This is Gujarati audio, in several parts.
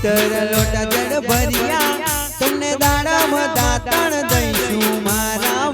સિત્તર લોટા જડ ભર્યા. તમને દાડામાં દાતાણ દઈશું મારા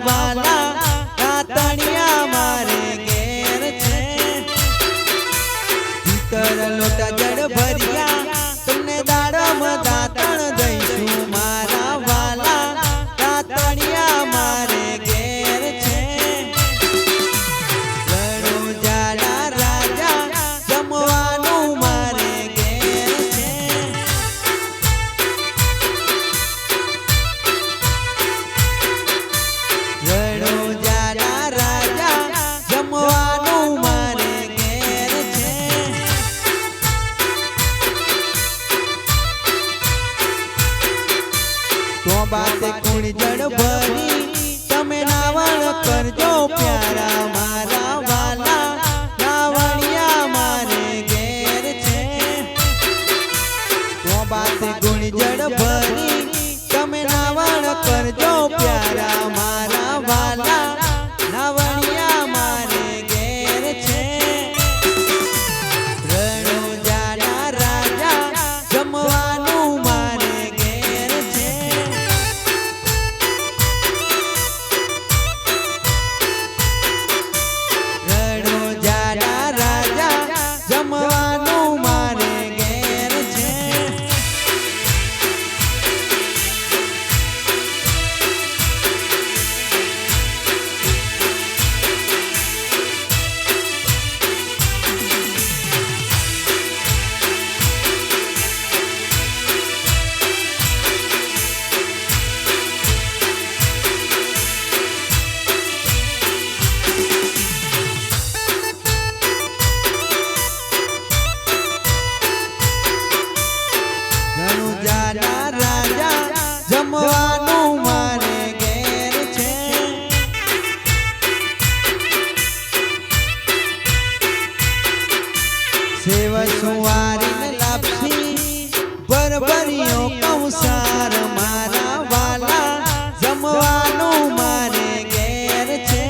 સુવારીને લાપસી બરબરીઓ કૌસાર મારા વાલા, જમવાનું મારે ઘેર છે.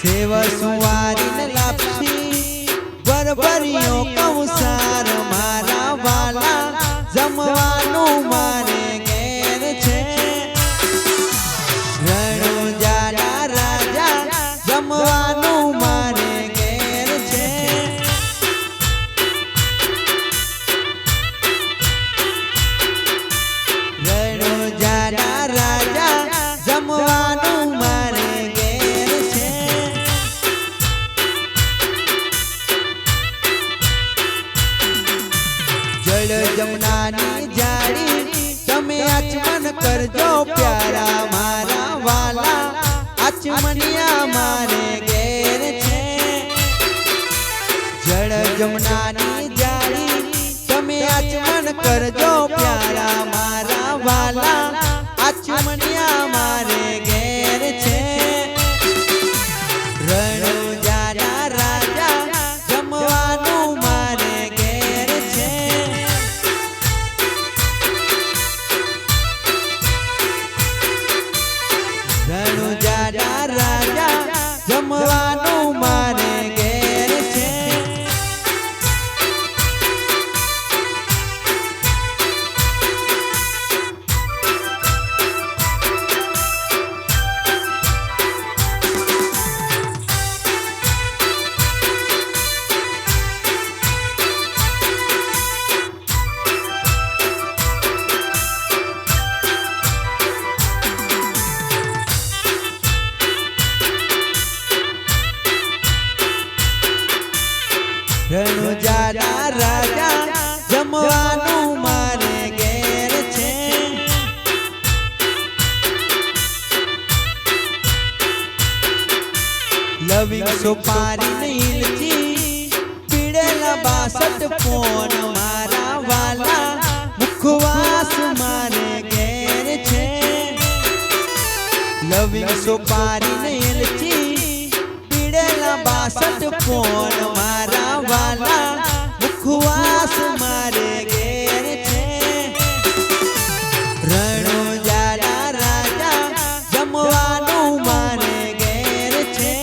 સેવ લાપસી બરબરીઓ કૌસાર મારા વાલા, જમવાનું મારે જળ જમનાની જાળી તમે આચમન કરજો પ્યારા મારા વાલા. આચમનિયા મારે ઘેર છે. જળ જમનાની જાળી તમે આચમન કરજો રણુજાના જમવાનું મારે ઘેર છે. લવિંગ સોપારી નીલજી પીડેલા બાસઠ પોન મારા મારે ઘેર છે. લવિંગ સોપારી નીલજી પીડેલા બાસઠ વાલા મુખવાસ મારે ઘેર છે રાજા જમવાનું મારે ઘેર છે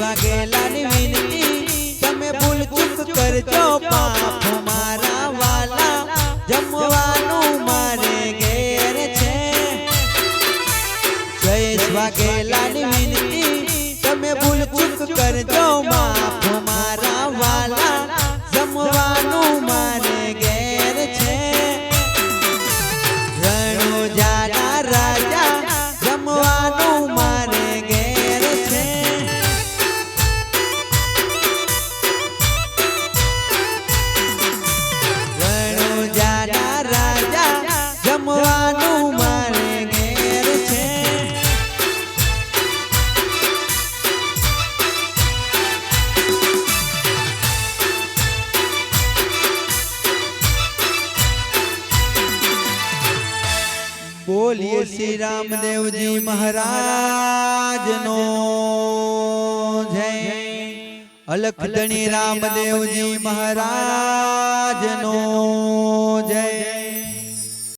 વાઘેલાની વિનંતી તમે ભૂલ ચૂક બોલીએ શ્રી રામદેવજી મહારાજનો. જય. અલખદણી રામદેવજી મહારાજનો. જય.